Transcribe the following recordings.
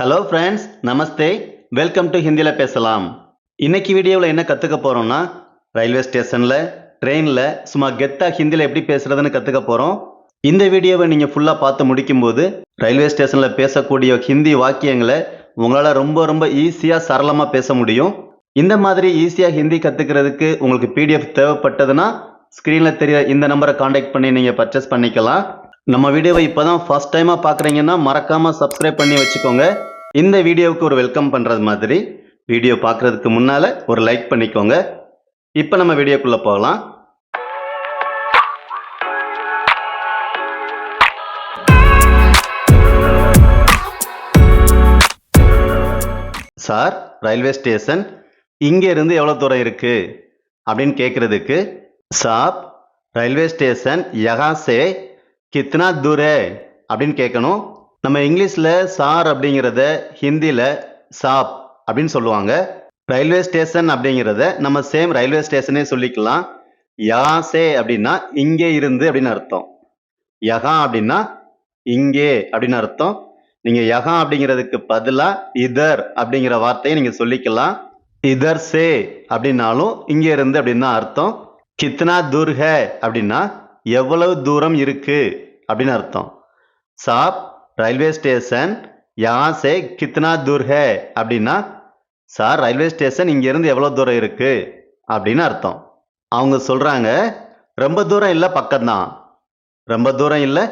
Hello friends namaste welcome to ஹிந்தியில் பேசலாம். இன்னைக்கு வீடியோவில் என்ன கற்றுக்க போகிறோம்னா ரயில்வே ஸ்டேஷனில் ட்ரெயினில் சும்மா கெத்தாக ஹிந்தியில் எப்படி பேசுகிறதுன்னு கற்றுக்க போகிறோம் இந்த வீடியோவை நீங்கள் ஃபுல்லாக பார்த்து முடிக்கும்போது ரயில்வே ஸ்டேஷனில் பேசக்கூடிய ஹிந்தி வாக்கியங்களை உங்களால் ரொம்ப ரொம்ப ஈஸியாக சரளமாக பேச முடியும். இந்த மாதிரி ஈஸியாக ஹிந்தி கற்றுக்கிறதுக்கு உங்களுக்கு பிடிஎஃப் தேவைப்பட்டதுன்னா ஸ்க்ரீனில் தெரிய இந்த நம்பரை காண்டாக்ட் பண்ணி நீங்கள் பர்ச்சேஸ் பண்ணிக்கலாம். நம்ம வீடியோவை இப்போ தான் ஃபஸ்ட் டைமாக பார்க்குறீங்கன்னா மறக்காமல் சப்ஸ்கிரைப் பண்ணி வச்சுக்கோங்க. இந்த வீடியோவுக்கு ஒரு வெல்கம் பண்ணுறது மாதிரி. வீடியோ பார்க்குறதுக்கு முன்னால் ஒரு லைக் பண்ணிக்கோங்க. இப்போ நம்ம வீடியோக்குள்ளே போகலாம். சார் ரயில்வே ஸ்டேஷன் இங்கே இருந்து எவ்வளோ தூரம் இருக்குது அப்படின்னு கேட்குறதுக்கு சாப் ரயில்வே ஸ்டேஷன் யகாசே கித்னா தூரே? அப்படின்னு கேட்கணும் நம்ம இங்கிலீஷில் சார் அப்படிங்கிறத ஹிந்தியில் சாப் அப்படின்னு சொல்லுவாங்க. ரயில்வே ஸ்டேஷன் அப்படிங்கிறத நம்ம சேம் ரயில்வே ஸ்டேஷனே சொல்லிக்கலாம். யாசே அப்படின்னா இங்கே இருந்து அப்படின்னு அர்த்தம். யகா அப்படின்னா இங்கே அப்படின்னு அர்த்தம். நீங்கள் யகா அப்படிங்கிறதுக்கு பதிலாக இதர் அப்படிங்கிற வார்த்தையை நீங்கள் சொல்லிக்கலாம். இதர் சே அப்படின்னாலும் இங்கே இருந்து அப்படின்னு அர்த்தம். கித்னா தூர் ஹே அப்படின்னா எவ்வளவு தூரம் இருக்கு அப்படின்னு அர்த்தம். சாப் ரயில்வே ஸ்டேஷன் யா சே கித்னா தூர் ஹே? அப்படின்னா சார் ரயில்வே ஸ்டேஷன் இங்கேருந்து எவ்வளோ தூரம் இருக்கு? அப்படின்னு அர்த்தம். அவங்க சொல்கிறாங்க ரொம்ப தூரம் இல்லை பக்கம்தான். ரொம்ப தூரம் இல்லை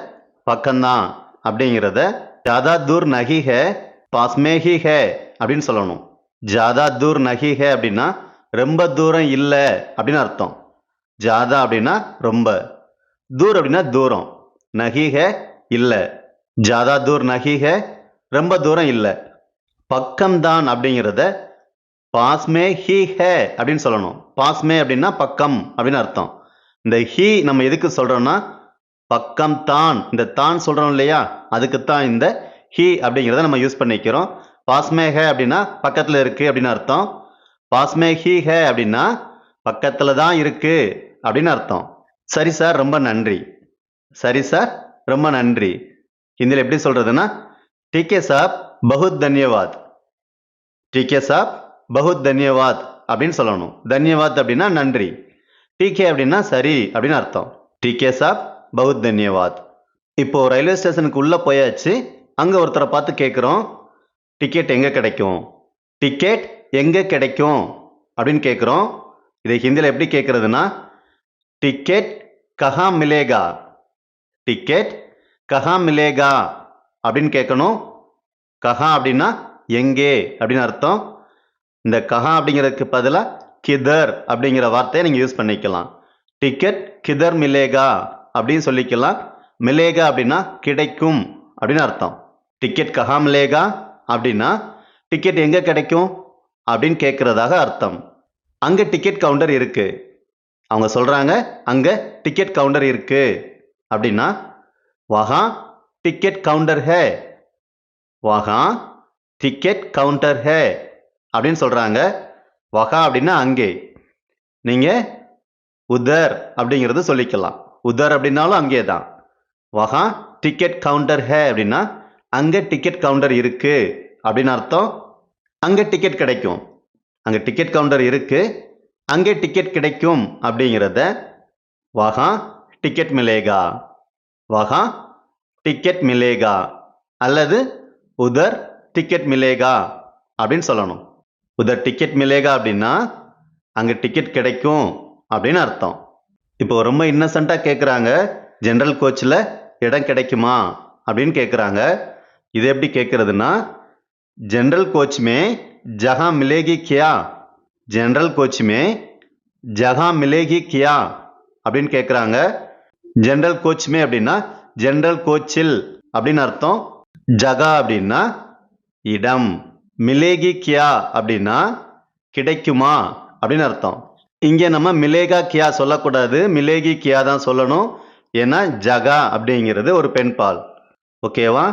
பக்கம்தான். அப்படிங்கிறத ஜாதா தூர் நகி ஹே பாஸ்மேஹி ஹே அப்படின்னு சொல்லணும். ஜாதா தூர் நகி ஹே அப்படின்னா ரொம்ப தூரம் இல்லை அப்படின்னு அர்த்தம். ஜாதா அப்படின்னா ரொம்ப. தூர் அப்படின்னா தூரம். நகி ஹே இல்லை. ஜாதா தூர் நகிக ரொம்ப தூரம் இல்லை. பக்கம்தான் அப்படிங்கிறத பாஸ்மே ஹி ஹே அப்படின்னு சொல்லணும். பாஸ்மே அப்படின்னா பக்கம் அப்படின்னு அர்த்தம். இந்த ஹி நம்ம எதுக்கு சொல்கிறோன்னா பக்கம் தான். இந்த தான் சொல்கிறோம் இல்லையா? அதுக்கு தான் இந்த ஹி அப்படிங்கிறத நம்ம யூஸ் பண்ணிக்கிறோம். பாஸ்மே ஹே அப்படின்னா பக்கத்தில் இருக்குது அப்படின்னு அர்த்தம். பாஸ்மே ஹி ஹே அப்படின்னா பக்கத்தில் தான் இருக்குது அப்படின்னு அர்த்தம். சரி சார் ரொம்ப நன்றி. சரி சார் ரொம்ப நன்றி. ஹிந்தியில் எப்படி சொல்றதுன்னா டிகே சாப் பகுத் தன்யவாத் டிகே சாப் பகுத் தன்யவாத் அப்படின்னு சொல்லணும். தன்யவாத் அப்படின்னா நன்றி. டிகே அப்படின்னா சரி அப்படின்னு அர்த்தம். டிகே சாப் பகுத் தன்யவாத் இப்போ ரயில்வே ஸ்டேஷனுக்கு உள்ளே போயாச்சு. அங்கே ஒருத்தரை பார்த்து கேட்குறோம் டிக்கெட் எங்கே கிடைக்கும்? டிக்கெட் எங்கே கிடைக்கும்? அப்படின்னு கேட்குறோம் இதை ஹிந்தியில் எப்படி கேட்குறதுன்னா டிக்கெட் கஹா மிலேகா டிக்கெட் கஹா மிலேகா அப்படின்னு கேட்கணும். கஹா அப்படின்னா எங்கே அப்படின்னு அர்த்தம். இந்த கஹா அப்படிங்கிறதுக்கு பதிலாக கிதர் அப்படிங்கிற வார்த்தையை நீங்கள் யூஸ் பண்ணிக்கலாம். டிக்கெட் கிதர் மிலேகா அப்படின்னு சொல்லிக்கலாம். மிலேகா அப்படின்னா கிடைக்கும் அப்படின்னு அர்த்தம். டிக்கெட் கஹா மிலேகா அப்படின்னா டிக்கெட் எங்கே கிடைக்கும் அப்படின்னு கேட்குறதாக அர்த்தம். அங்கே டிக்கெட் கவுண்டர் இருக்குது அவங்க சொல்கிறாங்க அங்கே டிக்கெட் கவுண்டர் இருக்குது அப்படின்னா வஹா டிக்கெட் கவுண்டர் ஹே. வகா டிக்கெட் கவுண்டர் ஹே. அப்படின்னு சொல்கிறாங்க வகா அப்படின்னா அங்கே. நீங்கள் உதர் அப்படிங்கிறது சொல்லிக்கலாம். உதர் அப்படின்னாலும் அங்கே தான். வகா டிக்கெட் கவுண்டர் ஹே அப்படின்னா அங்கே டிக்கெட் கவுண்டர் இருக்குது அப்படின்னு அர்த்தம். அங்கே டிக்கெட் கிடைக்கும். அங்கே டிக்கெட் கவுண்டர் இருக்குது அங்கே டிக்கெட் கிடைக்கும் அப்படிங்கிறத வகா டிக்கெட் மிலேகா. வகா டிக்கெட் மிலேகா அல்லது உதர் டிக்கெட் மிலேகா அப்படின்னு சொல்லணும். உதர் டிக்கெட் மிலேகா அப்படின்னா அங்கே டிக்கெட் கிடைக்கும் அப்படின்னு அர்த்தம். இப்போ ரொம்ப இன்னசென்ட்டாக கேட்குறாங்க ஜென்ரல் கோச்சில் இடம் கிடைக்குமா அப்படின்னு கேட்குறாங்க இது எப்படி கேட்குறதுன்னா ஜென்ரல் கோச் மே ஜஹா மிலேகி கியா ஜென்ரல் கோச் ஜஹா மிலேகி கியா அப்படின்னு கேட்குறாங்க ஜென்ரல் கோச்மே அப்படின்னா ஜென்ரல் கோச்சில் அப்படின்னு அர்த்தம் ஜகா அப்படின்னா இடம். மிலேகி கியா அப்படின்னா கிடைக்குமா அப்படின்னு அர்த்தம். இங்கே நம்ம மிலேகா கியா சொல்லக்கூடாது மிலேகி கியா தான் சொல்லணும். ஏன்னா ஜகா அப்படிங்கிறது ஒரு பெண் பால் ஓகேவா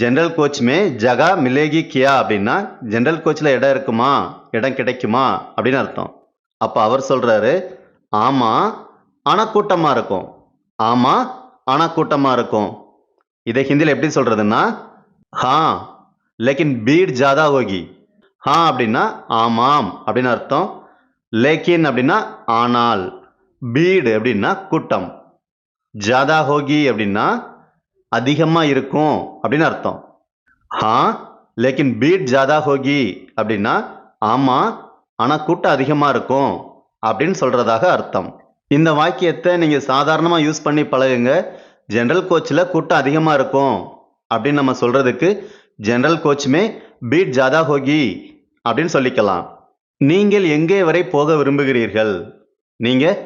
ஜென்ரல் கோச் மே ஜகா மிலேகி கியா அப்படின்னா ஜென்ரல் கோச்சில் இடம் இருக்குமா? இடம் கிடைக்குமா? அப்படின்னு அர்த்தம். அப்போ அவர் சொல்கிறாரு ஆமாம் ஆனால் கூட்டமாக இருக்கும். ஆமாம் ஆனால் கூட்டமாக இருக்கும். இதை ஹிந்தியில் எப்படி சொல்கிறதுன்னா ஹா லேக்கின் பீட் ஜாதா ஹோகி. ஹா அப்படின்னா ஆமாம் அப்படின்னு அர்த்தம். லேக்கின் அப்படின்னா ஆனால். பீடு அப்படின்னா கூட்டம். ஜாதா ஹோகி அப்படின்னா அதிகமாக இருக்கும் அப்படின்னு அர்த்தம். ஹா லேக்கின் பீட் ஜாதா ஹோகி அப்படின்னா ஆமாம் ஆனால் கூட்டம் அதிகமாக இருக்கும் அப்படின்னு சொல்கிறதாக அர்த்தம். இந்த வாக்கியத்தை நீங்கள் சாதாரணமாக யூஸ் பண்ணி பழகுங்க. ஜென்ரல் கோச்சில் கூட்டம் அதிகமாக இருக்கும். அப்படின்னு நம்ம சொல்கிறதுக்கு ஜென்ரல் கோச்சுமே பீட் ஜாதா ஹோகி அப்படின்னு சொல்லிக்கலாம். நீங்கள் எங்கே வரை போக விரும்புகிறீர்கள்? நீங்கள்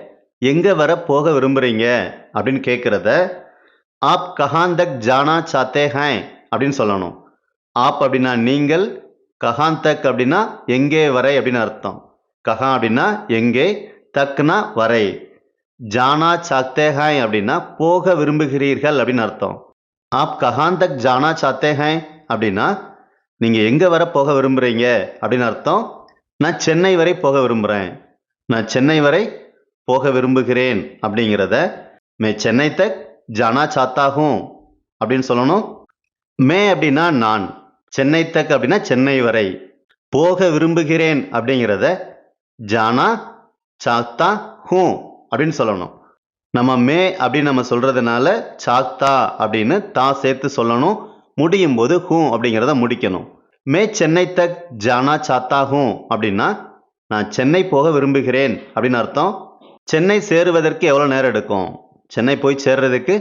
எங்கே வர போக விரும்புகிறீங்க அப்படின்னு கேட்குறத ஆப் கஹான் தக் ஜானா சாத்தே ஹேன் அப்படின்னு சொல்லணும். ஆப் அப்படின்னா நீங்கள் கஹான் தக் அப்படின்னா எங்கே வரை அப்படின்னு அர்த்தம். கஹா அப்படின்னா எங்கே தக்னா வரை. ஜானா சாத்தே அப்படின்னா போக விரும்புகிறீர்கள் அப்படின்னு அர்த்தம். ஆப் கஹான் தக் ஜானா சாத்தே அப்படின்னா நீங்கள் எங்கே வர போக விரும்புகிறீங்க அப்படின்னு அர்த்தம். நான் சென்னை வரை போக விரும்புகிறேன் நான் சென்னை வரை போக விரும்புகிறேன் அப்படிங்கிறத மே சென்னை தக் ஜானா சாத்தாகும் அப்படின்னு சொல்லணும். மே அப்படின்னா நான் சென்னை தக் அப்படின்னா சென்னை வரை போக விரும்புகிறேன் அப்படிங்கிறத ஜானா சாத்தா ஹூ அப்படின்னு சொல்லணும். நம்ம மே அப்படின்னு நம்ம சொல்கிறதுனால சாக்தா அப்படின்னு தா சேர்த்து சொல்லணும். முடியும் போது ஹூ அப்படிங்கிறத முடிக்கணும். மே சென்னை தக் ஜானா சாத்தா ஹூ அப்படின்னா நான் சென்னை போக விரும்புகிறேன் அப்படின்னு அர்த்தம். சென்னை சேருவதற்கு எவ்வளோ நேரம் எடுக்கும்? சென்னை போய் சேர்றதுக்கு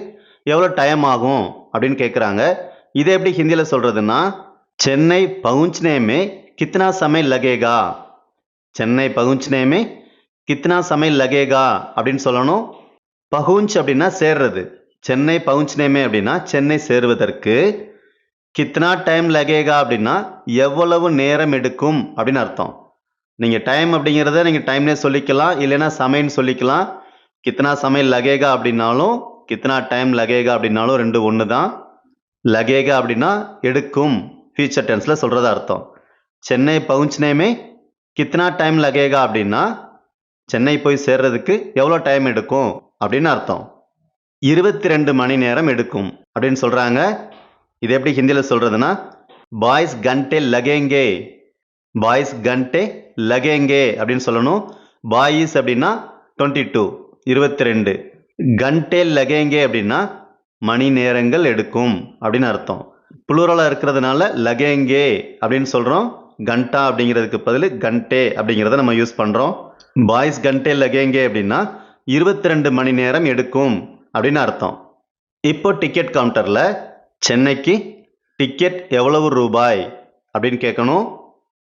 எவ்வளோ டைம் ஆகும் அப்படின்னு கேட்குறாங்க இதை எப்படி ஹிந்தியில் சொல்கிறதுன்னா சென்னை பகுஞ்ச்னேமே கித்னா சமயம் லகேகா. சென்னை பகுஞ்ச்னேமே கித்னா சமை லகேகா அப்படின்னு சொல்லணும். பகுஞ்ச் அப்படின்னா சேர்றது. சென்னை பகுஞ்ச்னேமே அப்படின்னா சென்னை சேருவதற்கு. கித்னா டைம் லகேகா அப்படின்னா எவ்வளவு நேரம் எடுக்கும் அப்படின்னு அர்த்தம். நீங்கள் டைம் அப்படிங்கிறத நீங்கள் டைம்னே சொல்லிக்கலாம் இல்லைன்னா சமைன்னு சொல்லிக்கலாம். கித்னா சமை லகேகா அப்படின்னாலும் கித்னா டைம் லகேகா அப்படின்னாலும் ரெண்டு ஒன்று தான். லகேகா அப்படின்னா எடுக்கும். ஃபியூச்சர் டென்ஸில் சொல்கிறது அர்த்தம். சென்னை பவுஞ்ச்னேமே கித்னா டைம் லகேகா அப்படின்னா சென்னை போய் சேர்றதுக்கு எவ்வளோ டைம் எடுக்கும்? அப்படின்னு அர்த்தம். இருபத்தி ரெண்டு மணி நேரம் எடுக்கும் அப்படின்னு சொல்கிறாங்க இது எப்படி ஹிந்தியில் சொல்கிறதுனா பாய்ஸ் கண்டே லகேங்கே பாய்ஸ் கண்டே லகேங்கே அப்படின்னு சொல்லணும். பாய்ஸ் அப்படின்னா டுவெண்ட்டி டூ இருபத்தி ரெண்டு கண்டே லகேங்கே அப்படின்னா மணி நேரங்கள் எடுக்கும் அப்படின்னு அர்த்தம். புளூரலாக இருக்கிறதுனால லகேங்கே அப்படின்னு சொல்கிறோம் கண்டா அப்படிங்கிறதுக்கு பதில் கண்டே அப்படிங்கிறத நம்ம யூஸ் பண்ணுறோம் பாய்ஸ் கண்டே லகேங்கே அப்படின்னா இருபத்தி ரெண்டு மணி நேரம் எடுக்கும் அப்படின்னு அர்த்தம். இப்போ டிக்கெட் கவுண்டரில் சென்னைக்கு டிக்கெட் எவ்வளவு ரூபாய் அப்படின்னு கேட்கணும்.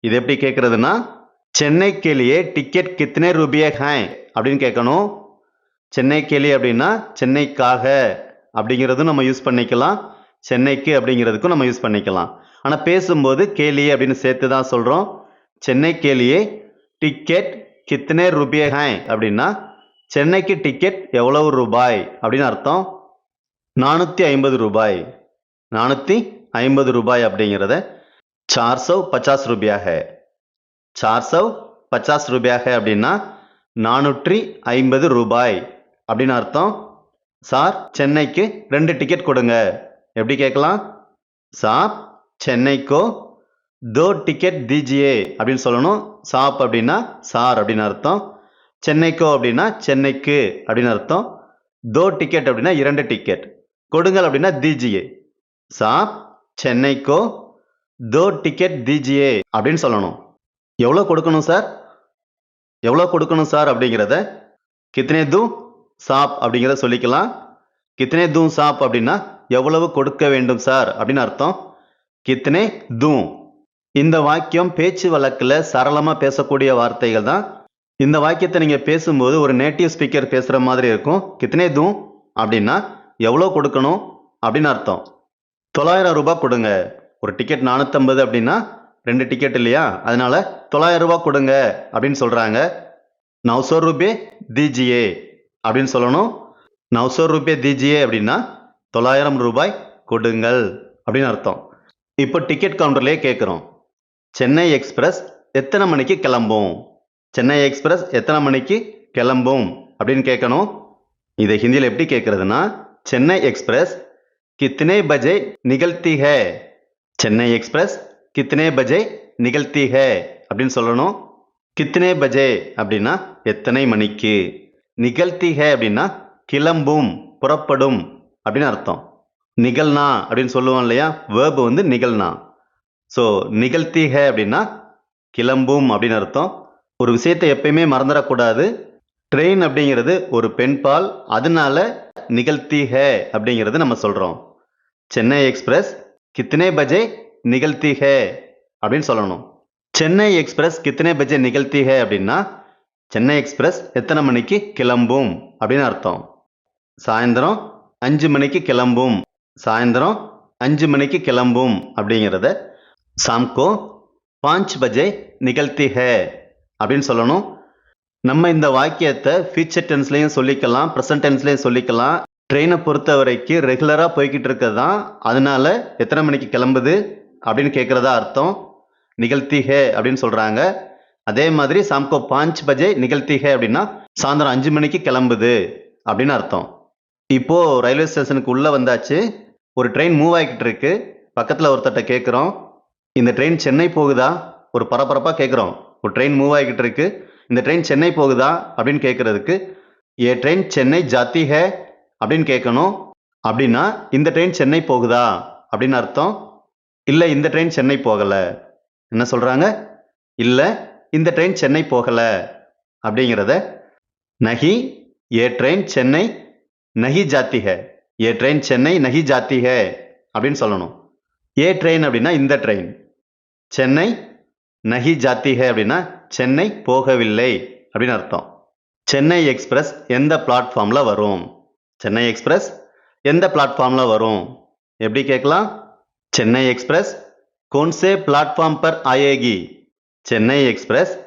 இது எப்படி கேட்குறதுன்னா சென்னை டிக்கெட் கித்தனை ரூபியே ஹாய் அப்படின்னு கேட்கணும். சென்னை அப்படின்னா சென்னைக்காக அப்படிங்கிறதும் நம்ம யூஸ் பண்ணிக்கலாம். சென்னைக்கு அப்படிங்கிறதுக்கும் நம்ம யூஸ் பண்ணிக்கலாம். ஆனால் பேசும்போது கேலியே அப்படின்னு சேர்த்து தான் சொல்கிறோம் சென்னை கேலியே டிக்கெட் கித்தனை ருபியே ஹாய் அப்படின்னா சென்னைக்கு டிக்கெட் எவ்வளவு ரூபாய்? அப்படின்னு அர்த்தம். நானூற்றி ஐம்பது ரூபாய். நானூற்றி ஐம்பது ரூபாய் அப்படிங்கிறத சார் சவ் பச்சாஸ் ரூபியாக சார் சவ் பச்சாஸ் ரூபியாக அப்படின்னா நானூற்றி ஐம்பது ரூபாய். அப்படின்னு அர்த்தம். சார் சென்னைக்கு ரெண்டு டிக்கெட் கொடுங்க. எப்படி கேட்கலாம்? சார் சென்னைக்கோ தோ டிக்கெட் டிஜிஏ அப்படின்னு சொல்லணும். சாப் அப்படின்னா சார் அப்படின்னு அர்த்தம். சென்னைக்கோ அப்படின்னா சென்னைக்கு அப்படின்னு அர்த்தம். தோ டிக்கெட் அப்படின்னா இரண்டு டிக்கெட் கொடுங்கள் அப்படின்னா தீஜியே சாப் சென்னைக்கோ தோ டிக்கெட் டிஜிஏ அப்படின்னு சொல்லணும். எவ்வளோ கொடுக்கணும் சார்? எவ்வளோ கொடுக்கணும் சார் அப்படிங்கிறத கித்தனே தூ சாப் அப்படிங்கிறத சொல்லிக்கலாம். கித்தனே தூ சாப் அப்படின்னா எவ்வளவு கொடுக்க வேண்டும் சார் அப்படின்னு அர்த்தம். கித்தனே தூ. இந்த வாக்கியம் பேச்சு வழக்கில் சரளமாக பேசக்கூடிய வார்த்தைகள் தான். இந்த வாக்கியத்தை நீங்கள் பேசும்போது ஒரு நேட்டிவ் ஸ்பீக்கர் பேசுகிற மாதிரி இருக்கும். கித்தனே தூ அப்படின்னா எவ்வளோ கொடுக்கணும்? அப்படின்னு அர்த்தம். தொள்ளாயிரம் ரூபாய் கொடுங்க. ஒரு டிக்கெட் நானூற்றம்பது அப்படின்னா ரெண்டு டிக்கெட் இல்லையா? அதனால தொள்ளாயிரம் ரூபாய் கொடுங்க அப்படின்னு சொல்கிறாங்க நவ்சோ ரூபே திஜிஏ அப்படின்னு சொல்லணும். நவ்சோ ரூபே திஜிஏ அப்படின்னா தொள்ளாயிரம் ரூபாய் கொடுங்கள் அப்படின்னு அர்த்தம். இப்போ டிக்கெட் கவுண்டர்லேயே கேட்குறோம் சென்னை எக்ஸ்பிரஸ் எத்தனை மணிக்கு கிளம்பும்? சென்னை எக்ஸ்பிரஸ் எத்தனை மணிக்கு கிளம்பும்? அப்படின்னு கேட்கணும் இதை ஹிந்தியில் எப்படி கேட்குறதுனா சென்னை எக்ஸ்பிரஸ் கித்தனை பஜே நிகழ்த்தி ஹே. சென்னை எக்ஸ்பிரஸ் கித்னே பஜே நிகழ்த்தி ஹே அப்படின்னு சொல்லணும். கித்னே பஜே அப்படின்னா எத்தனை மணிக்கு? நிகழ்த்தி ஹே அப்படின்னா கிளம்பும் புறப்படும் அப்படின்னு அர்த்தம். நிகழ்னா அப்படின்னு சொல்லுவோம் இல்லையா? வேர்பு வந்து நிகழ்னா ஸோ நிகழ்த்திக அப்படின்னா கிளம்பும் அப்படின்னு அர்த்தம். ஒரு விஷயத்தை எப்பயுமே மறந்துடக்கூடாது. ட்ரெயின் அப்படிங்கிறது ஒரு பெண்பால் அதனால நிகழ்த்தி அப்படிங்கிறது நம்ம சொல்கிறோம் சென்னை எக்ஸ்பிரஸ் கித்தனை பஜே நிகழ்த்தி அப்படின்னு சொல்லணும். சென்னை எக்ஸ்பிரஸ் கித்தனை பஜே நிகழ்த்தி ஹே அப்படின்னா சென்னை எக்ஸ்பிரஸ் எத்தனை மணிக்கு கிளம்பும் அப்படின்னு அர்த்தம். சாயந்தரம் அஞ்சு மணிக்கு கிளம்பும். சாயந்தரம் அஞ்சு மணிக்கு கிளம்பும் அப்படிங்கிறத சாம்கோ பாஞ்ச் பஜே நிகழ்த்தி ஹே அப்படின்னு சொல்லணும். நம்ம இந்த வாக்கியத்தை ஃபியூச்சர் டென்ஸ்லையும் சொல்லிக்கலாம் ப்ரெசன்ட் டென்ஸ்லையும் சொல்லிக்கலாம். ட்ரெயினை பொறுத்த வரைக்கும் ரெகுலராக போய்கிட்டு இருக்கிறது தான் அதனால எத்தனை மணிக்கு கிளம்புது அப்படின்னு கேட்குறதா அர்த்தம். நிகழ்த்தி ஹே அப்படின்னு சொல்கிறாங்க அதே மாதிரி சாம்கோ பாஞ்ச் பஜே நிகழ்த்தி ஹே அப்படின்னா சாயந்தரம் அஞ்சு மணிக்கு கிளம்புது அப்படின்னு அர்த்தம். இப்போது ரயில்வே ஸ்டேஷனுக்கு உள்ளே வந்தாச்சு. ஒரு ட்ரெயின் மூவ் ஆகிக்கிட்டு இருக்கு. பக்கத்தில் ஒருத்தர்கிட்ட கேட்குறோம் இந்த ட்ரெயின் சென்னை போகுதா? ஒரு பரபரப்பாக கேட்குறோம் ஒரு ட்ரெயின் மூவ் ஆகிக்கிட்டு இருக்கு. இந்த ட்ரெயின் சென்னை போகுதா? அப்படின்னு கேட்குறதுக்கு ஏ ட்ரெயின் சென்னை ஜாத்தி ஹே? அப்படின்னு கேட்கணும் அப்படின்னா இந்த ட்ரெயின் சென்னை போகுதா? அப்படின்னு அர்த்தம். இல்லை இந்த ட்ரெயின் சென்னை போகலை. என்ன சொல்கிறாங்க இல்லை இந்த ட்ரெயின் சென்னை போகலை. அப்படிங்கிறத நகி ஏ ட்ரெயின் சென்னை நகி ஜாத்தி ஹே? ஏ ட்ரெயின் சென்னை நகி ஜாத்தி ஹே? அப்படின்னு சொல்லணும். ஏ ட்ரெயின் அப்படின்னா இந்த ட்ரெயின் சென்னை நகி ஜாத்திக அப்படின்னா சென்னை போகவில்லை அப்படின்னு அர்த்தம். சென்னை எக்ஸ்பிரஸ் எந்த பிளாட்ஃபார்மில் வரும்? சென்னை எக்ஸ்பிரஸ் எந்த பிளாட்ஃபார்மில் வரும்? எப்படி கேட்கலாம்? சென்னை எக்ஸ்பிரஸ் கோன்சே பிளாட்ஃபார்ம் பர் ஆயேகி. சென்னை எக்ஸ்பிரஸ்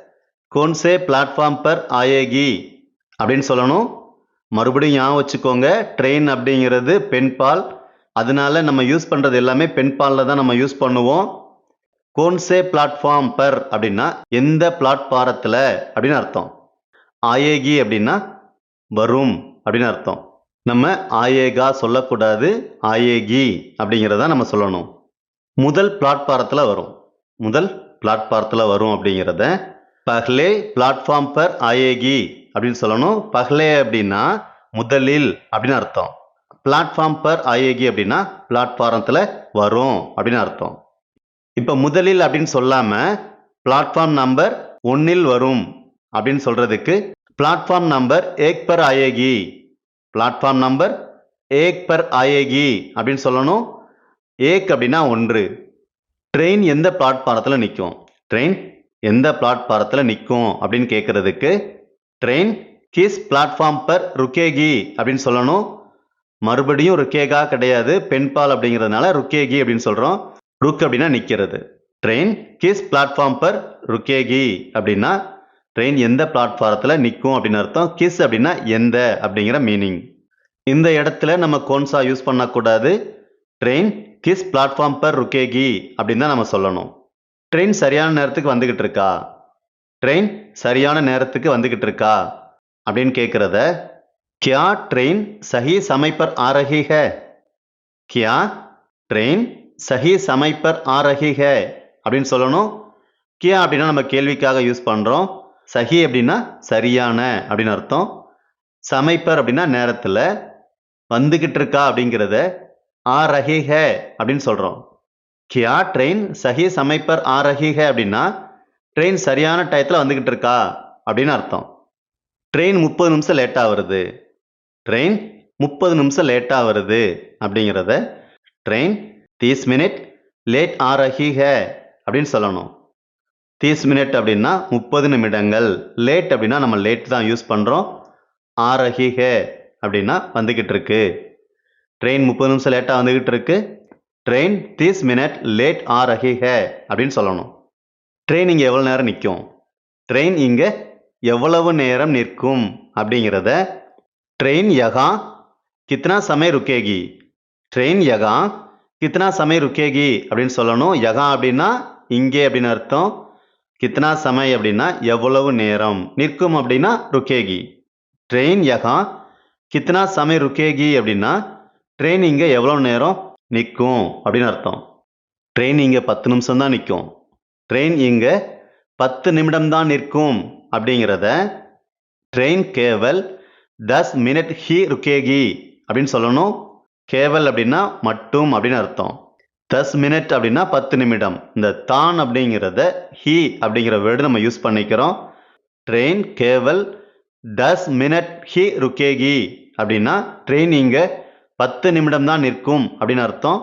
கோன்சே பிளாட்ஃபார்ம் பர் ஆயேகி. அப்படின்னு சொல்லணும். மறுபடியும் ஞாபகம் வச்சுக்கோங்க ட்ரெயின் அப்படிங்கிறது பெண்பால். அதனால நம்ம யூஸ் பண்ணுறது எல்லாமே பெண்பாலில் தான் நம்ம யூஸ் பண்ணுவோம். கோன்சே பிளாட்ஃபார்ம் பர் அப்படின்னா எந்த பிளாட்பாரத்தில் அப்படின்னு அர்த்தம். ஆயேகி அப்படின்னா வரும் அப்படின்னு அர்த்தம். நம்ம ஆயேகா சொல்லக்கூடாது ஆயேகி அப்படிங்கிறத நம்ம சொல்லணும். முதல் பிளாட்பாரத்தில் வரும். முதல் பிளாட்பாரத்தில் வரும் அப்படிங்கிறத பஹ்லே பிளாட்ஃபார்ம் பர் ஆயேகி அப்படின்னு சொல்லணும். பஹ்லே அப்படின்னா முதலில் அப்படின்னு அர்த்தம். பிளாட்ஃபார்ம் பர் ஆயேகி அப்படின்னா பிளாட்ஃபாரத்தில் வரும் அப்படின்னு அர்த்தம். இப்போ முதலில் அப்படின்னு சொல்லாமல் பிளாட்ஃபார்ம் நம்பர் ஒன்னில் வரும் அப்படின்னு சொல்கிறதுக்கு பிளாட்ஃபார்ம் நம்பர் ஏக் பர் ஆயேகி பிளாட்ஃபார்ம் நம்பர் ஏக் பர் ஆயேகி அப்படின்னு சொல்லணும். ஏக் அப்படின்னா ஒன்று. ட்ரெயின் எந்த பிளாட்ஃபாரத்தில் நிற்கும்? ட்ரெயின் எந்த பிளாட்ஃபாரத்தில் நிற்கும் அப்படின்னு கேட்குறதுக்கு ட்ரெயின் கிஸ் பிளாட்ஃபார்ம் பர் ருக்கேகி அப்படின்னு சொல்லணும். மறுபடியும் ருக்கேகா கிடையாது. பெண்பால் அப்படிங்கிறதுனால ருக்கேகி அப்படின்னு சொல்கிறோம் ருக் அப்படின்னா நிற்கிறது ட்ரெயின் கிஸ் பிளாட்ஃபார்ம் பர் ருக்கேகி அப்படின்னா ட்ரெயின் எந்த பிளாட்ஃபாரத்தில் நிற்கும் அப்படின்னு அர்த்தம். கிஸ் அப்படின்னா எந்த அப்படிங்கிற மீனிங் இந்த இடத்துல நம்ம கோன்சா யூஸ் பண்ணக்கூடாது. ட்ரெயின் கிஸ் பிளாட்ஃபார்ம் பர் ருக்கேகி அப்படின்னு தான் நம்ம சொல்லணும். ட்ரெயின் சரியான நேரத்துக்கு வந்துக்கிட்டு இருக்கா? ட்ரெயின் சரியான நேரத்துக்கு வந்துக்கிட்டு இருக்கா? அப்படின்னு கேட்குறத கியா ட்ரெயின் சஹி சமை பர் ஆ ஹே? கியா ட்ரெயின் சஹி சமைப்பர் பர் அப்படின்னு சொல்லணும். கியா அப்படின்னா நம்ம கேள்விக்காக யூஸ் பண்ணுறோம் சஹி அப்படின்னா சரியான அப்படின்னு அர்த்தம். சமைப்பர் அப்படின்னா நேரத்தில் வந்துக்கிட்டு இருக்கா அப்படிங்கிறத ஆ அப்படின்னு சொல்கிறோம் கியா ட்ரெயின் சஹி சமைப்பர் ஆ அப்படின்னா ட்ரெயின் சரியான டயத்தில் வந்துக்கிட்டு இருக்கா அப்படின்னு அர்த்தம். ட்ரெயின் முப்பது நிமிஷம் லேட்டாக வருது. ட்ரெயின் முப்பது நிமிஷம் லேட்டாக வருது அப்படிங்கிறத ட்ரெயின் தீஸ் மினிட் லேட் ஆர் ரஹி அப்படின்னு சொல்லணும். தீஸ் மினிட் அப்படின்னா முப்பது நிமிடங்கள். லேட் அப்படின்னா நம்ம லேட் தான் யூஸ் பண்ணுறோம் ஆர் ரஹி அப்படின்னா வந்துக்கிட்டு இருக்கு. ட்ரெயின் முப்பது நிமிஷம் லேட்டாக வந்துக்கிட்டு இருக்கு. ட்ரெயின் தீஸ் மினிட் லேட் ஆர் ரஹி அப்படின்னு சொல்லணும். ட்ரெயின் இங்கே எவ்வளோ நேரம் நிற்கும்? ட்ரெயின் இங்கே எவ்வளவு நேரம் நிற்கும் அப்படிங்கிறத ட்ரெயின் யகா கித்னா சமய ருக்கேகி ட்ரெயின் யகா கித்னா சமய ருக்கேகி அப்படின்னு சொல்லணும். யகா அப்படின்னா இங்கே அப்படின்னு அர்த்தம். கித்னா சமய அப்படின்னா எவ்வளவு நேரம்? நிற்கும் அப்படின்னா ருக்கேகி. ட்ரெயின் யகா. கித்னா சமய ருக்கேகி அப்படின்னா ட்ரெயின் இங்கே எவ்வளோ நேரம்? நிற்கும் அப்படின்னு அர்த்தம். ட்ரெயின் இங்கே பத்து நிமிஷம் தான் நிற்கும். ட்ரெயின் இங்கே பத்து நிமிடம் தான் நிற்கும் அப்படிங்கிறத ட்ரெயின் கேவல் தஸ் மினிட் ஹி ருக்கேகி அப்படின்னு சொல்லணும். கேவல் அப்படின்னா மட்டும் அப்படின்னு அர்த்தம். தஸ் மினிட் அப்படின்னா பத்து நிமிடம். இந்த தான் அப்படிங்கிறத ஹி அப்படிங்கிற வேர்டு நம்ம யூஸ் பண்ணிக்கிறோம். ட்ரெயின் கேவல். தஸ் மினிட் ஹி ருக்கேகி அப்படின்னா ட்ரெயின் இங்கே பத்து நிமிடம் தான் நிற்கும் அப்படின்னு அர்த்தம்.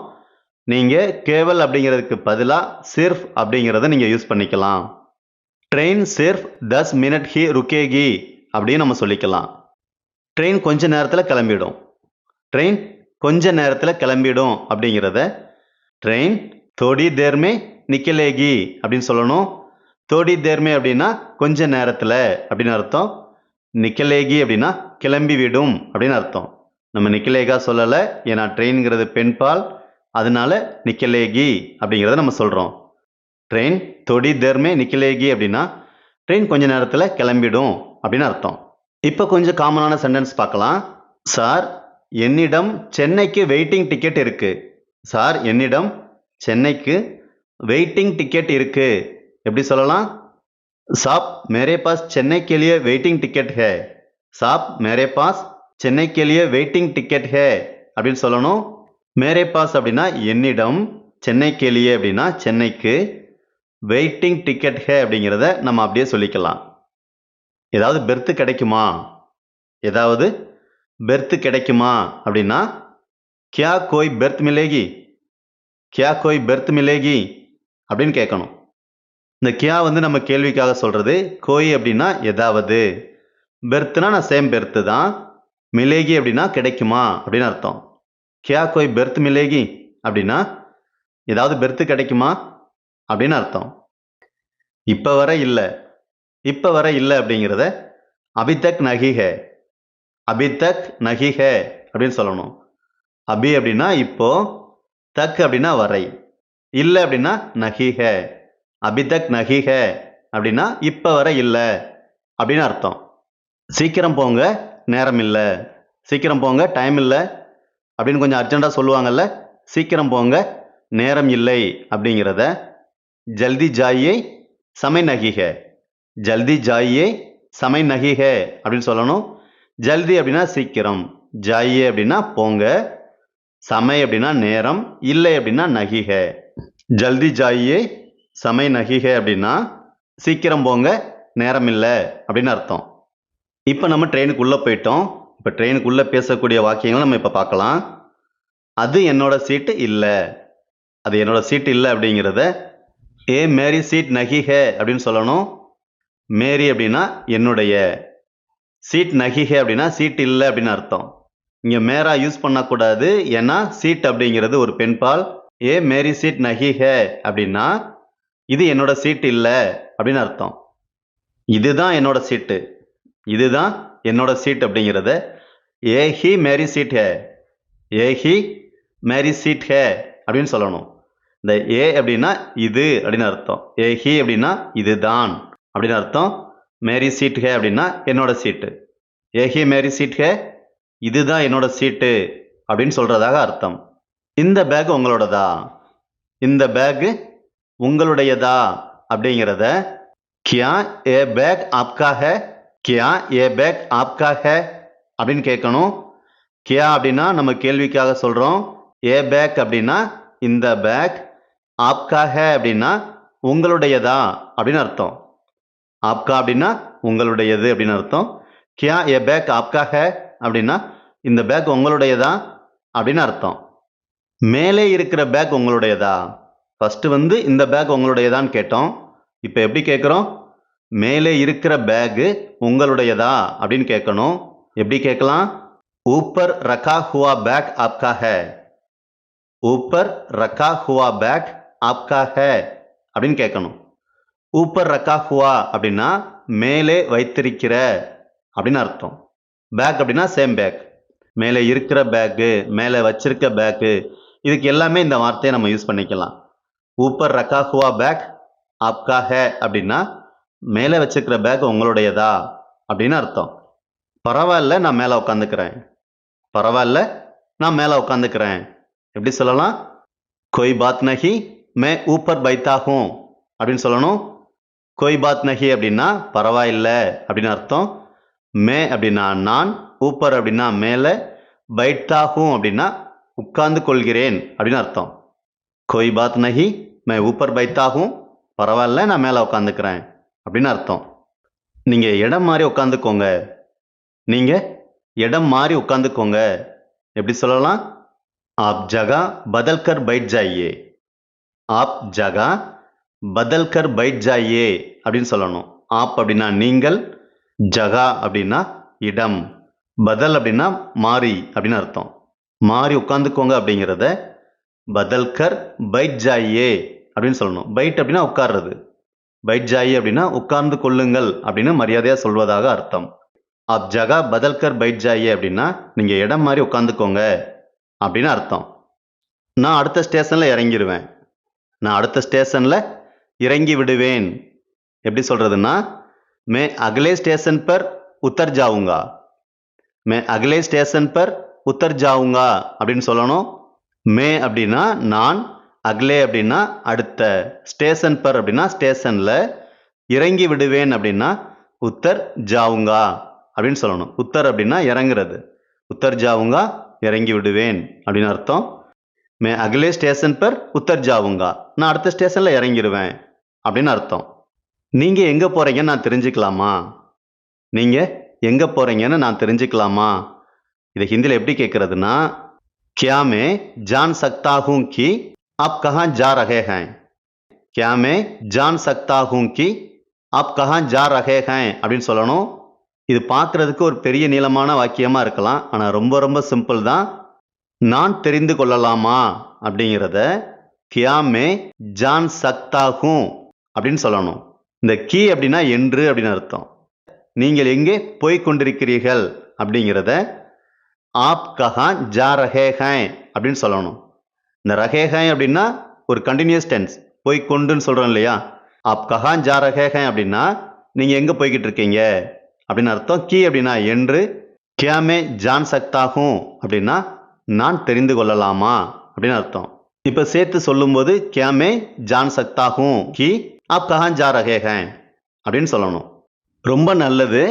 நீங்கள் கேவல் அப்படிங்கிறதுக்கு பதிலாக சிர்ஃப் அப்படிங்கிறத நீங்கள் யூஸ் பண்ணிக்கலாம். ட்ரெயின் சிர்ஃப் தஸ் மினிட் ஹி ருக்கேகி அப்படின்னு நம்ம சொல்லிக்கலாம். ட்ரெயின் கொஞ்ச நேரத்தில் கிளம்பிடும். ட்ரெயின் கொஞ்ச நேரத்தில் கிளம்பிடும் அப்படிங்கிறத ட்ரெயின் தோடி தேர்மே நிக்கலேகி அப்படின்னு சொல்லணும். தோடி தேர்மே அப்படின்னா கொஞ்ச நேரத்தில் அப்படின்னு அர்த்தம். நிக்கலேகி அப்படின்னா கிளம்பி விடும் அப்படின்னு அர்த்தம். நம்ம நிக்கலேகா சொல்லலை ஏன்னா ட்ரெயின்ங்கிறது பெண்பால் அதனால நிக்கலேகி அப்படிங்கிறத நம்ம சொல்கிறோம் ட்ரெயின் தொடி தேர்மே நிக்கலேகி அப்படின்னா ட்ரெயின் கொஞ்ச நேரத்தில் கிளம்பிடும் அப்படின்னு அர்த்தம். இப்போ கொஞ்சம் காமனான சென்டென்ஸ் பார்க்கலாம். சார் என்னிடம் சென்னைக்கு வெயிட்டிங் டிக்கெட் இருக்கு சார் என்னிடம் சென்னைக்கு வெயிட்டிங் டிக்கெட் இருக்கு எப்படி சொல்லலாம் சாப் மேரே பாஸ் சென்னை के लिए வெயிட்டிங் டிக்கெட் है சாப் மேரே பாஸ் சென்னை के लिए வெயிட்டிங் டிக்கெட் है அப்படின்னு சொல்லணும் மேரே பாஸ் அப்படின்னா என்னிடம் சென்னை के लिए அப்படின்னா சென்னைக்கு வெயிட்டிங் டிக்கெட் ஹே அப்படிங்கிறத நம்ம அப்படியே சொல்லிக்கலாம் ஏதாவது பெர்த்து கிடைக்குமா ஏதாவது பெர்த்து கிடைக்குமா? அப்படின்னா கியா கோய் பெர்த் மிலேகி? கியா கோய் பெர்த் மிலேகி? அப்படின்னு கேட்கணும். இந்த கியா வந்து நம்ம கேள்விக்காக சொல்கிறது கோய் அப்படின்னா ஏதாவது பெர்த்னா நான் சேம் பெர்த்து தான். மிலேகி அப்படின்னா கிடைக்குமா? அப்படின்னு அர்த்தம். கியா கோய் பெர்த் மிலேகி? அப்படின்னா ஏதாவது பெர்த்து கிடைக்குமா? அப்படின்னு அர்த்தம். இப்போ வர இல்லை. இப்போ வர இல்லை அப்படிங்கிறத அபிதக் நகி அபிதக் நகி அப்படின்னு சொல்லணும். அபி அப்படின்னா இப்போ தக் அப்படின்னா வரை. இல்லை அப்படின்னா நகிஹ. அபிதக் நகிஹ அப்படின்னா இப்போ வர இல்லை அப்படின்னு அர்த்தம். சீக்கிரம் போங்க நேரம் இல்லை. சீக்கிரம் போங்க டைம் இல்லை அப்படின்னு கொஞ்சம் அர்ஜென்ட்டாக சொல்லுவாங்கல்ல சீக்கிரம் போங்க நேரம் இல்லை அப்படிங்கிறத ஜல்தி ஜாயே சமை நகிக ஜல்தி ஜாயே சமை நகி அப்படின்னு சொல்லணும். ஜல்தி அப்படின்னா சீக்கிரம். ஜாயே அப்படின்னா போங்க. சமை அப்படின்னா நேரம். இல்லை அப்படின்னா நகிக. ஜல்தி ஜாயே சமை நகிக அப்படின்னா சீக்கிரம் போங்க நேரம் இல்லை அப்படின்னு அர்த்தம். இப்போ நம்ம ட்ரெயினுக்குள்ளே போயிட்டோம். இப்போ ட்ரெயினுக்குள்ளே பேசக்கூடிய வாக்கியங்களை நம்ம இப்போ பார்க்கலாம். அது என்னோட சீட்டு இல்லை. அது என்னோட சீட் இல்லை அப்படிங்கிறத ஏ மேரி சீட் நகிக அப்படின்னு சொல்லணும். மேரி அப்படின்னா என்னுடைய. சீட் நகிக அப்படின்னா சீட் இல்லை அப்படின்னு அர்த்தம். இங்கே மேரா யூஸ் பண்ணக்கூடாது. ஏன்னா சீட் அப்படிங்கிறது ஒரு பெண்பால். ஏ மேரி சீட் நகிக அப்படின்னா இது என்னோட சீட் இல்லை அப்படின்னு அர்த்தம். இதுதான் என்னோட சீட்டு. இதுதான் என்னோட சீட் அப்படிங்கிறத ஏ ஹி மேரி சீட் ஹே. ஏ ஹி மேரி சீட் ஹே அப்படின்னு சொல்லணும். இந்த ஏ அப்படின்னா இது அப்படின்னு அர்த்தம். ஏ ஹி அப்படின்னா இதுதான் அப்படின்னு அர்த்தம். மேரி சீட் ஹே அப்படின்னா என்னோட சீட்டு ஏ மேரி சீட் ஹே இதுதான் என்னோட சீட்டு அப்படின்னு சொல்கிறதாக அர்த்தம். இந்த பேக் உங்களோடதா? இந்த பேக்கு உங்களுடையதா? அப்படிங்கிறத கியா ஏ பேக் ஆப்கா ஹே கியா ஏ பேக் ஆப்கா ஹே அப்படின்னு கேட்கணும். கியா அப்படின்னா நம்ம கேள்விக்காக சொல்கிறோம் ஏ பேக் அப்படின்னா இந்த பேக் ஆப்கா ஹே அப்படின்னா உங்களுடையதா? அப்படின்னு அர்த்தம். ஆப்கா அப்படின்னா உங்களுடையது அப்படின்னு அர்த்தம். கியா ஏ பேக் ஆப்கா ஹே அப்படின்னா இந்த பேக் உங்களுடையதா அப்படின்னு அர்த்தம். மேலே இருக்கிற பேக் உங்களுடையதா? ஃபஸ்ட்டு வந்து இந்த பேக் உங்களுடையதான்னு கேட்டோம். இப்போ எப்படி கேட்குறோம்? மேலே இருக்கிற பேகு உங்களுடையதா அப்படின்னு கேட்கணும். எப்படி கேட்கலாம்? ஊப்பர் ரக்கா ஹுவா பேக் ஆப்கா ஹே. ஊப்பர் ரக்கா ஹுவா பேக் ஆப்கா ஹே அப்படின்னு கேட்கணும். ஊப்பர் ரக்கா ஹுவா அப்படின்னா மேலே வைத்திருக்கிற அப்படின்னு அர்த்தம். பேக் அப்படின்னா சேம் பேக் மேலே இருக்கிற பேக்கு மேலே வச்சிருக்க பேக்கு இதுக்கு எல்லாமே இந்த வார்த்தையை நம்ம யூஸ் பண்ணிக்கலாம். ஊப்பர் ரக்கா ஹுவா பேக் ஆப்கா ஹே அப்படின்னா மேலே வச்சிருக்கிற பேக் உங்களுடையதா அப்படின்னு அர்த்தம். பரவாயில்ல நான் மேலே உட்காந்துக்கிறேன். பரவாயில்ல நான் மேலே உட்காந்துக்கிறேன். எப்படி சொல்லலாம்? கொய் பாத் நகி மே ஊப்பர் பைத்தாகும் அப்படின்னு சொல்லணும். கொய் பாத் நஹி அப்படின்னா பரவாயில்லை அப்படின்னு அர்த்தம். மே அப்படின்னா நான் ஊப்பர் அப்படின்னா மேலே பைட்டாகும் அப்படின்னா உட்கார்ந்து கொள்கிறேன் அப்படின்னு அர்த்தம். கொய் பாத் நஹி மே ஊப்பர் பைத்தாகும் பரவாயில்ல நான் மேலே உட்காந்துக்கிறேன் அப்படின்னு அர்த்தம். நீங்கள் இடம் மாறி உட்காந்துக்கோங்க நீங்கள் இடம் மாறி உட்காந்துக்கோங்க எப்படி சொல்லலாம்? ஆப் ஜகா பதல்கர் பைட் ஜாயே ஆப் ஜகா பதல்கர் பைட் ஜாயே அப்படின்னு சொல்லணும். ஆப் அப்படின்னா நீங்கள் ஜகா அப்படின்னா இடம். பதல் அப்படின்னா மாறி அப்படின்னு அர்த்தம். மாறி உட்காந்துக்கோங்க அப்படிங்கிறத பதல்கர் பைட் ஜாயியே அப்படின்னு சொல்லணும். பைட் அப்படின்னா உட்கார்றது. பைட் ஜாயி அப்படின்னா உட்கார்ந்து கொள்ளுங்கள் அப்படின்னு மரியாதையாக சொல்வதாக அர்த்தம். அப் ஜகா பதல்கர் பைட் ஜாயி அப்படின்னா நீங்கள் இடம் மாதிரி உட்காந்துக்கோங்க அப்படின்னு அர்த்தம். நான் அடுத்த ஸ்டேஷனில் இறங்கிடுவேன் நான் அடுத்த ஸ்டேஷனில் இறங்கி விடுவேன். எப்படி சொல்கிறதுன்னா மே அகலே ஸ்டேஷன் பர் உத்தர் ஜாவுங்கா. மே அகலே ஸ்டேஷன் பர் உத்தர் ஜாவுங்கா. அப்படின்னு சொல்லணும். மே அப்படின்னா நான் அக்லே அப்படின்னா அடுத்த. ஸ்டேஷன் பர் அப்படின்னா ஸ்டேஷனில். இறங்கி விடுவேன் அப்படின்னா உத்தர் ஜாவுங்கா. அப்படின்னு சொல்லணும். உத்தர் அப்படின்னா இறங்குறது. உத்தர் ஜாவுங்கா இறங்கி விடுவேன் அப்படின்னு அர்த்தம். மே அகலே ஸ்டேஷன் பர் உத்தர் ஜாவுங்கா. நான் அடுத்த ஸ்டேஷனில் இறங்கிடுவேன் அப்படின்னு அர்த்தம் நீங்கள் எங்கே போகிறீங்கன்னு நான் தெரிஞ்சுக்கலாமா நீங்கள் எங்கே போகிறீங்கன்னு நான் தெரிஞ்சுக்கலாமா இதை ஹிந்தியில் எப்படி கேட்குறதுன்னா क्या मैं जान सकता हूँ कि आप कहाँ जा रहे हैं क्या मैं जान सकता हूँ कि आप कहाँ जा रहे हैं அப்படின்னு சொல்லணும் இது பார்க்குறதுக்கு ஒரு பெரிய நீளமான வாக்கியமாக இருக்கலாம் ஆனால் ரொம்ப ரொம்ப சிம்பிள் தான் நான் தெரிந்து கொள்ளலாமா அப்படிங்கிறத கியா மே ஜான் சக்தா ஹூ அப்படின்னு சொல்லணும். இந்த கி அப்படின்னா என்று அப்படின்னு அர்த்தம். நீங்கள் எங்கே போய்கொண்டிருக்கிறீர்கள் அப்படிங்கிறத ஆப் கஹா ஜா ரஹேஹாய் அப்படின்னு சொல்லணும். இந்த ரஹேஹாய் அப்படின்னா ஒரு கண்டினியூஸ் டென்ஸ் போய்கொண்டுன்னு சொல்கிறோம் இல்லையா? ஆப் கஹா ஜா ரஹேஹாய் அப்படின்னா நீங்கள் எங்கே போய்கிட்டு இருக்கீங்க? அப்படின்னு அர்த்தம். கி அப்படின்னா என்று கியாமே ஜான் சக்தாகும் அப்படின்னா நான் தெரிந்து கொள்ளலாமா? அப்படின்னு அர்த்தம். இப்போ சேர்த்து சொல்லும்போது கியாமே ஜான் சக்தாகும். கி ஆப் கஹான் ஜா ரஹே அப்படின்னு சொல்லணும். ரொம்ப நல்லது.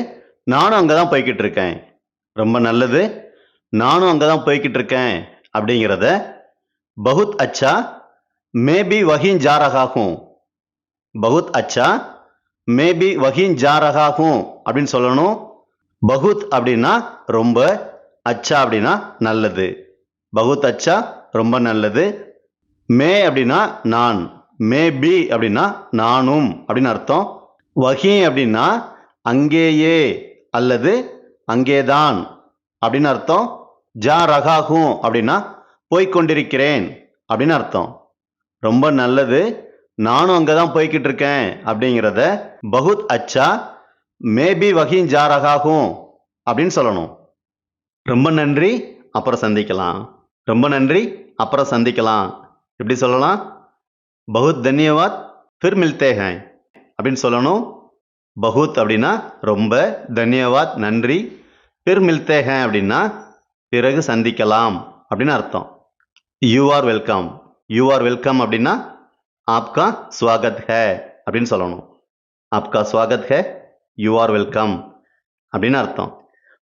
நானும் அங்கே தான் போய்கிட்டு இருக்கேன். ரொம்ப நல்லது. நானும் அங்கே தான் போய்கிட்டு இருக்கேன் அப்படிங்கிறத பகுத் அச்சா மே பி வஹீன் ஜா பகுத் அச்சா மே பி வஹீன் ஜா அப்படின்னு சொல்லணும். பகுத் அப்படின்னா ரொம்ப அச்சா அப்படின்னா நல்லது. பகுத் அச்சா ரொம்ப நல்லது. மே அப்படின்னா நான். மேபி அப்படின்னா நானும் அப்படின்னு அர்த்தம். வகி அப்படின்னா அங்கேயே அல்லது அங்கேதான் அப்படின்னு அர்த்தம். ஜா ரகாகும் அப்படின்னா போய்க்கொண்டிருக்கிறேன் அப்படின்னு அர்த்தம். ரொம்ப நல்லது. நானும் அங்கே தான் போய்கிட்டு இருக்கேன் அப்படிங்கிறத பகுத் அச்சா மேபி வகீன் ஜா ரகாகும் அப்படின்னு சொல்லணும். ரொம்ப நன்றி. அப்புறம் சந்திக்கலாம். ரொம்ப நன்றி. அப்புறம் சந்திக்கலாம். எப்படி சொல்லலாம்? பகுத் தன்யவாத் ஃபிர் மில்தே ஹேன் அப்படின்னு சொல்லணும். பகுத் அப்படின்னா ரொம்ப தன்யவாத் நன்றி பிர் மில்தே ஹேன் அப்படின்னா பிறகு சந்திக்கலாம் அப்படின்னு அர்த்தம். You are welcome. You are welcome அப்படின்னா ஆப்கா ஸ்வாகத் ஹே அப்படின்னு சொல்லணும். ஆப்கா ஸ்வாகத் ஹே யூ ஆர் வெல்கம் அப்படின்னு அர்த்தம்.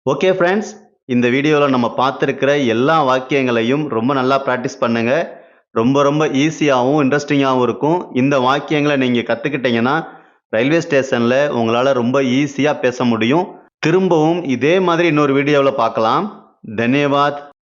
ஓகே ஃப்ரெண்ட்ஸ் இந்த வீடியோவில் நம்ம பார்த்துருக்கிற எல்லா வாக்கியங்களையும் ரொம்ப நல்லா ப்ராக்டிஸ் பண்ணுங்கள் ரொம்ப ரொம்ப ஈஸியாகவும் இன்ட்ரெஸ்டிங்காகவும் இருக்கும். இந்த வாக்கியங்களை நீங்கள் கற்றுக்கிட்டீங்கன்னா ரயில்வே ஸ்டேஷனில் உங்களால் ரொம்ப ஈஸியாக பேச முடியும். திரும்பவும் இதே மாதிரி இன்னொரு வீடியோவில் பார்க்கலாம். தன்யவாத்.